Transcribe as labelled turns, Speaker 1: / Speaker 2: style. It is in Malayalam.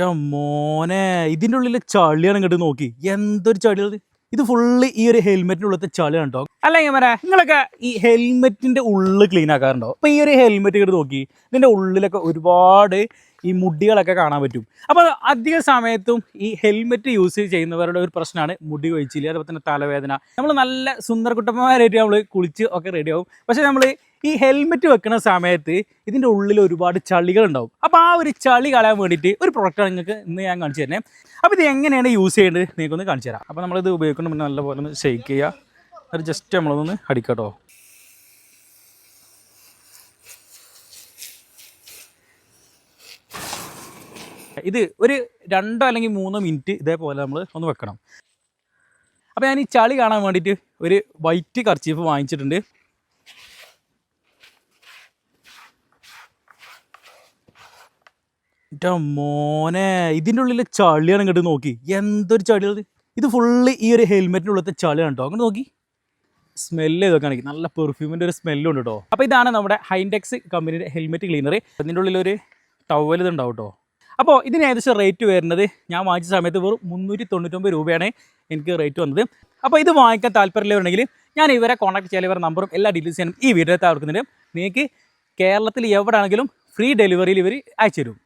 Speaker 1: എന്റെ മോനെ ഇതിന്റെ ഉള്ളിൽ ചളിയാണ് ഇങ്ങോട്ട് നോക്കി. എന്തൊരു ചളിയത് ഇത്? ഫുള്ള് ഈ ഒരു ഹെൽമെറ്റിന്റെ ഉള്ളത്തെ ചളിയാണ് കേട്ടോ അല്ലെങ്കിൽ മരാ നിങ്ങളൊക്കെ ഈ ഹെൽമെറ്റിന്റെ ഉള്ളിൽ ക്ലീൻ ആക്കാറുണ്ടോ? അപ്പോൾ ഈ ഒരു ഹെൽമെറ്റ് ഇങ്ങോട്ട് നോക്കി ഇതിന്റെ ഉള്ളിലൊക്കെ ഒരുപാട് ഈ മുടികളൊക്കെ കാണാൻ പറ്റും. അപ്പോൾ അധിക സമയത്തും ഈ ഹെൽമെറ്റ് യൂസ് ചെയ്യുന്നവരുടെ ഒരു പ്രശ്നമാണ് മുടി കൊഴിച്ചില്ല അതുപോലെ തന്നെ തലവേദന. നമ്മൾ നല്ല സുന്ദര സുന്ദരക്കുട്ടന്മാരായിട്ട് നമ്മൾ കുളിച്ച് ഒക്കെ റെഡിയാവും പക്ഷേ നമ്മൾ ഈ ഹെൽമെറ്റ് വെക്കുന്ന സമയത്ത് ഇതിന്റെ ഉള്ളിൽ ഒരുപാട് ചളികൾ ഉണ്ടാവും അപ്പോൾ ആ ഒരു ചളി കളയാൻ വേണ്ടിയിട്ട് ഒരു പ്രൊഡക്റ്റാണ് നിങ്ങൾക്ക് ഇന്ന് ഞാൻ കാണിച്ചു തരുന്നത് അപ്പോൾ ഇത് എങ്ങനെയാണ് യൂസ് ചെയ്യേണ്ടത് നിങ്ങൾക്കൊന്ന് കാണിച്ചു തരാം. അപ്പോൾ നമ്മളിത് ഉപയോഗിക്കുന്ന മുന്നേ നല്ലപോലെ ഒന്ന് ഷെയ്ക്ക് ചെയ്യുക. അത് ജസ്റ്റ് നമ്മളൊന്ന് അടിക്കട്ടോ. ഇത് ഒരു രണ്ടോ അല്ലെങ്കിൽ മൂന്നോ മിനിറ്റ് ഇതേപോലെ നമ്മൾ ഒന്ന് വെക്കണം. അപ്പോൾ ഞാൻ ഈ ചളി കാണാൻ വേണ്ടിയിട്ട് ഒരു വൈറ്റ് കർച്ചീഫ് വാങ്ങിച്ചിട്ടുണ്ട്. മോനെ ഇതിന്റെ ഉള്ളിൽ ചളിയാണ് ഇങ്ങോട്ട് നോക്കി. എന്തൊരു ചളിയത് ഇത്? ഫുള്ള് ഈ ഒരു ഹെൽമെറ്റിന്റെ ഉള്ളത്തെ ചളിയാണ് കേട്ടോ അങ്ങോട്ട് നോക്കി. സ്മെല്ല് ഇതൊക്കെ ആണെങ്കിൽ നല്ല പെർഫ്യൂമിന്റെ ഒരു സ്മെല്ലും ഉണ്ട് കേട്ടോ അപ്പോൾ ഇതാണ് നമ്മുടെ ഹൈൻഡെക്സ് കമ്പനിയുടെ ഹെൽമെറ്റ് ക്ലീനർ അതിന്റെ ഉള്ളിലൊരു ടവൽ ഇത് ഉണ്ടാവും കേട്ടോ അപ്പോൾ ഇതിന് ഏകദേശം റേറ്റ് വരുന്നത് ഞാൻ വാങ്ങിച്ച സമയത്ത് വെറും മുന്നൂറ്റി തൊണ്ണൂറ്റൊമ്പത് രൂപയാണ് എനിക്ക് റേറ്റ് വന്നത്. അപ്പോൾ ഇത് വാങ്ങിക്കാൻ താല്പര്യമുള്ളവരുണ്ടെങ്കിൽ ഞാൻ ഇവരെ കോൺടാക്ട് ചെയ്യാൻ ഇവരുടെ നമ്പറും എല്ലാ ഡീറ്റെയിൽസ് ഞാനും ഈ വീഡിയോ തകർക്കുന്നുണ്ട് നിങ്ങൾക്ക് കേരളത്തിൽ എവിടെയാണെങ്കിലും ഫ്രീ ഡെലിവറിയിൽ ഇവർ അയച്ചു തരും